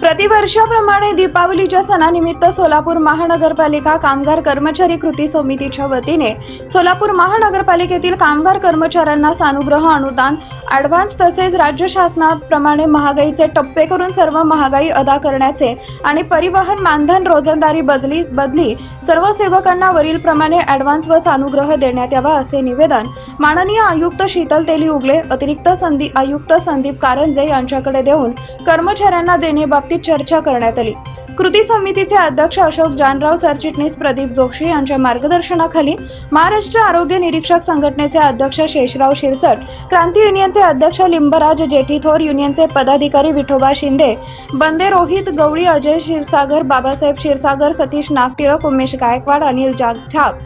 प्रतिवर्षाप्रमाणे दीपावलीच्या सणानिमित्त सोलापूर महानगरपालिका कामगार कर्मचारी कृती समितीच्या वतीने सोलापूर महानगरपालिकेतील कामगार कर्मचाऱ्यांना सानुग्रह अनुदान ॲडव्हान्स तसेच राज्य शासनाप्रमाणे महागाईचे टप्पे करून सर्व महागाई अदा करण्याचे आणि परिवहन मानधन रोजंदारी बदली बदली सर्व सेवकांना वरीलप्रमाणे ॲडव्हान्स व सानुग्रह देण्यात यावा असे निवेदन माननीय आयुक्त शीतल तेली उगले अतिरिक्त संदी आयुक्त संदीप कारंजे यांच्याकडे देऊन कर्मचाऱ्यांना देण्याबाबतीत चर्चा करण्यात आली. कृती समितीचे अध्यक्ष अशोक जानराव सरचिटणीस प्रदीप जोशी यांच्या मार्गदर्शनाखाली महाराष्ट्र आरोग्य निरीक्षक संघटनेचे अध्यक्ष शेषराव शिरसट क्रांती युनियनचे अध्यक्ष लिंबराज जेठीथोर युनियनचे पदाधिकारी विठोबा शिंदे बंदे रोहित गवळी अजय क्षीरसागर बाबासाहेब क्षीरसागर सतीश नागटिळक उमेश गायकवाड अनिल जागछाप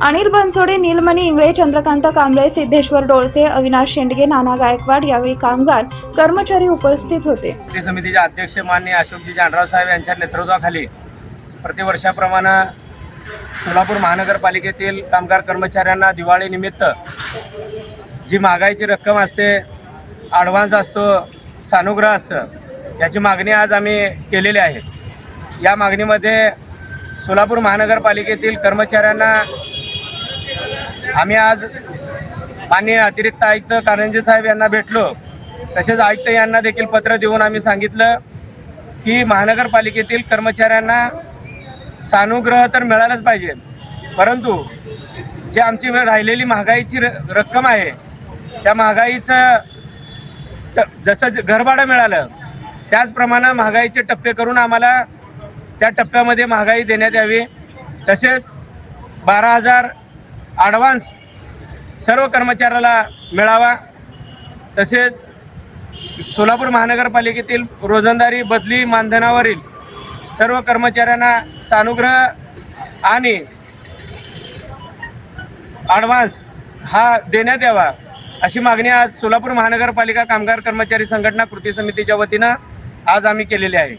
अनिल बनसोडे नीलमणी इंगळे चंद्रकांत कांबळे सिद्धेश्वर डोळसे अविनाश शेंडगे नाना गायकवाड यावेळी कामगार कर्मचारी उपस्थित होते. समितीचे अध्यक्ष माननीय अशोकजी जानराव साहेब यांच्या नेतृत्वाखाली प्रतिवर्षाप्रमाणे सोलापूर महानगरपालिकेतील कामगार कर्मचाऱ्यांना दिवाळीनिमित्त जी महागाईची रक्कम असते ॲडव्हान्स असतो सानुग्रह असतं याची मागणी आज आम्ही केलेली आहे. या मागणीमध्ये सोलापूर महानगरपालिकेतील कर्मचाऱ्यांना आम्ही आज माननीय अतिरिक्त आयुक्त कारंजे साहेब यांना भेटलो. तसेच आयुक्त यांना देखील पत्र देऊन आम्ही सांगितलं की महानगरपालिकेतील कर्मचाऱ्यांना सानुग्रह तर मिळालंच पाहिजे. परंतु जे आमची राहिलेली महागाईची र रक्कम आहे त्या महागाईचं ट जसं ज- घरभाडं मिळालं त्याचप्रमाणे महागाईचे टप्पे करून आम्हाला त्या टप्प्यामध्ये महागाई देण्यात यावी. तसेच बारा हजार ॲडव्हान्स सर्व कर्मचाऱ्याला मिळावा. तसेच सोलापूर महानगरपालिकेतील रोजंदारी बदली मानधनावरील सर्व कर्मचाऱ्यांना सानुग्रह आणि ॲडव्हान्स हा देण्यात यावा अशी मागणी आज सोलापूर महानगरपालिका कामगार कर्मचारी संघटना कृती समितीच्या वतीनं आज आम्ही केलेली आहे.